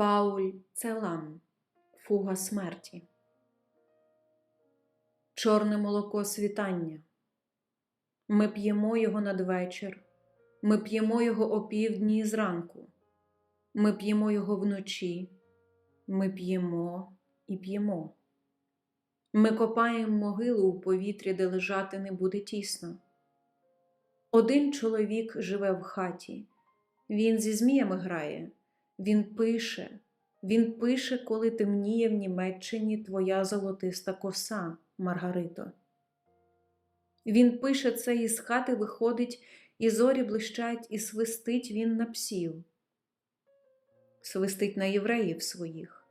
Пауль Целан Фуга смерті. Чорне молоко світання. Ми п'ємо його надвечір, ми п'ємо його опівдні і зранку, ми п'ємо його вночі, ми п'ємо і п'ємо. Ми копаємо могилу у повітрі, де лежати не буде тісно. Один чоловік живе в хаті, він зі зміями грає, він пише, він пише, коли темніє в Німеччині твоя золотиста коса, Маргарито. Він пише це із хати виходить, і зорі блищать, і свистить він на псів, свистить на євреїв своїх,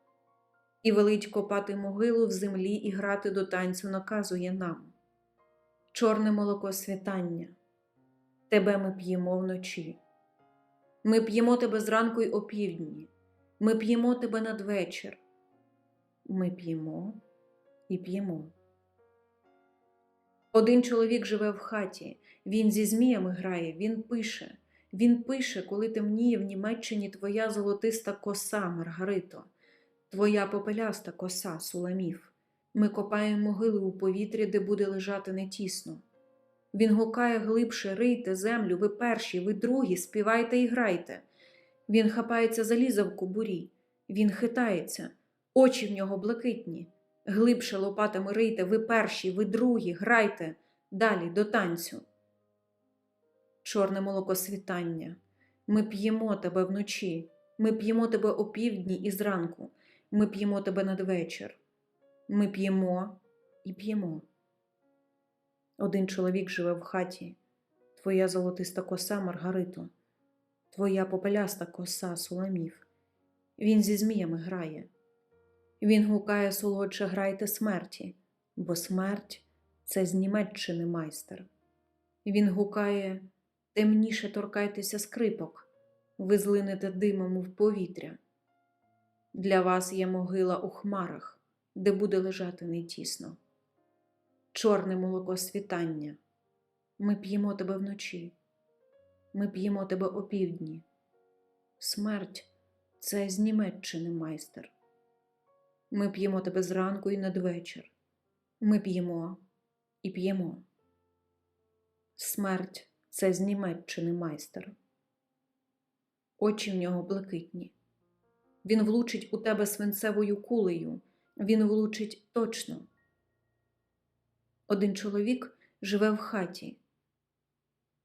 і велить копати могилу в землі і грати до танцю наказує нам. Чорне молоко світання, тебе ми п'ємо вночі. Ми п'ємо тебе зранку й опівдні, ми п'ємо тебе надвечір. Ми п'ємо і п'ємо. Один чоловік живе в хаті, він зі зміями грає, він пише, він пише, коли темніє в Німеччині твоя золотиста коса, Маргарито, твоя попеляста коса, Суламів. Ми копаємо могили у повітрі, де буде лежати не тісно. Він гукає глибше, рийте землю, ви перші, ви другі, співайте і грайте. Він хапається заліза в кобурі, він хитається, очі в нього блакитні. Глибше лопатами рийте, ви перші, ви другі, грайте далі до танцю. Чорне молоко світання. Ми п'ємо тебе вночі, ми п'ємо тебе опівдні і зранку, ми п'ємо тебе надвечір. Ми п'ємо і п'ємо. Один чоловік живе в хаті, твоя золотиста коса, Маргарито, твоя попеляста коса, Суламів. Він зі зміями грає. Він гукає солодше грайте смерті, бо смерть це з Німеччини майстер. Він гукає темніше торкайтеся скрипок, ви злинете димом в повітря. Для вас є могила у хмарах, де буде лежати не тісно. Чорне молоко світання. Ми п'ємо тебе вночі, ми п'ємо тебе опівдні. Смерть це з Німеччини майстер. Ми п'ємо тебе зранку і надвечір. Ми п'ємо і п'ємо. Смерть це з Німеччини майстер. Очі в нього блакитні. Він влучить у тебе свинцевою кулею, він влучить точно. Один чоловік живе в хаті.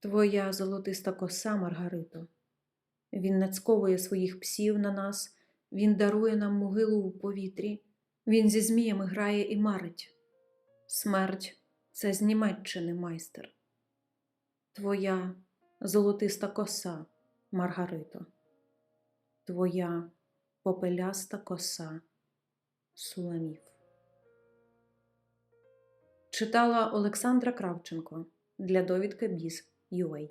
Твоя золотиста коса, Маргарито. Він нацьковує своїх псів на нас. Він дарує нам могилу у повітрі, він зі зміями грає і марить. Смерть це з Німеччини майстер. Твоя золотиста коса, Маргарито, твоя попеляста коса, Суламів. Читала Олександра Кравченко для довідки Біз UA.